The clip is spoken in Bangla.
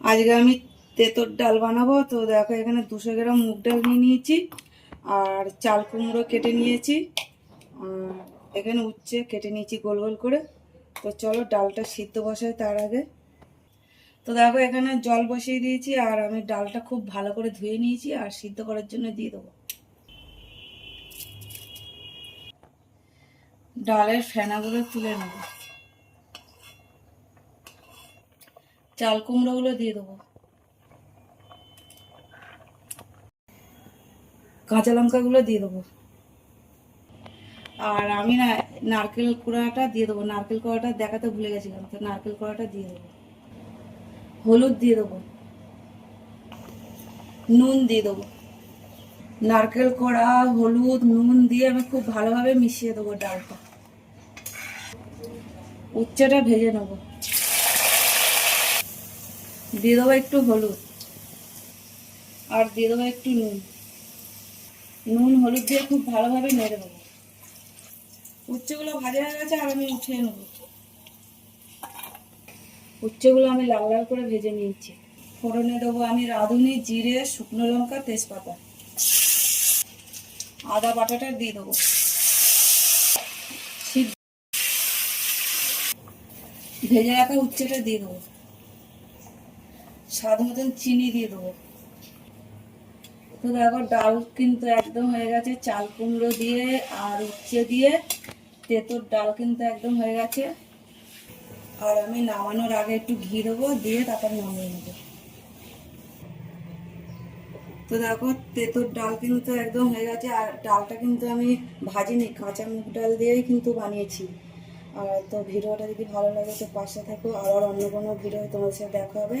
আজকে আমি তেঁতোর ডাল বানাবো, তো দেখো এখানে দুশো গ্রাম মুগ ডাল নিয়ে নিয়েছি আর চাল কুমড়ো কেটে নিয়েছি। এখানে উচ্ছে কেটে নিয়েছি গোল গোল করে। তো চলো ডালটা সিদ্ধ বসাই তার আগে। তো দেখো এখানে জল বসিয়ে দিয়েছি আর আমি ডালটা খুব ভালো করে ধুয়ে নিয়েছি আর সিদ্ধ করার জন্য দিয়ে দেবো। ডালের ফেনাগুলো তুলে নেব। চাল কুমড়োগুলো দিয়ে দেবো। কাঁচা লঙ্কাগুলো দিয়ে দেবো। আর আমি না নারকেল কুড়াটা দিয়ে দেবো। নারকেল কুড়াটা দেখাতে ভুলে গেছিলাম, তো নারকেল কুড়াটা দিয়ে দেবো। হলুদ দিয়ে দেবো। নুন দিয়ে দেবো। নারকেল কোড়া, হলুদ, নুন দিয়ে আমি খুব ভালোভাবে মিশিয়ে দেবো ডালটা। উচ্ছেটা ভেজে নেব। দিয়ে দেবো একটু হলুদ। আর দিয়ে দেবো একটু নুন। নুন, হলুদ দিয়ে খুব ভালোভাবে নেড়ে দেবো। উচ্ছেগুলো ভাজা হয়ে গেছে, আর আমি উঠিয়ে নেব। উচ্ছেগুলো আমি লাল লাল করে ভেজে নিয়েছি। ফোড়নে দেবো আমি রাঁধুনি, জিরে, শুকনো লঙ্কা, তেজপাতা। আদা বাটাটা দিয়ে দেবো। ভেজে রাখা উচ্ছেটা দিয়ে দেবো। স্বাদ মতন চিনি দিয়ে দেবো। তো দেখো ডাল কিন্তু একদম হয়ে গেছে, চাল কুমড়ো দিয়ে আর উচ্ছে দিয়ে তেঁতোর ডাল কিন্তু একদম হয়ে গেছে। আর আমি নামানোর আগে একটু ঘি দেবো, দিয়ে তারপর নামিয়ে নেব। তো দেখো, তেঁতোর ডাল কিন্তু একদম হয়ে গেছে, আর ডালটা কিন্তু আমি ভাজিনি, কাঁচা মুগ ডাল দিয়েই কিন্তু বানিয়েছি। আর তো ভিডিওটা যদি ভালো লাগে তো পাশে থাকো, আবার অন্য কোনো ভিডিও তোমার সাথে দেখা হবে।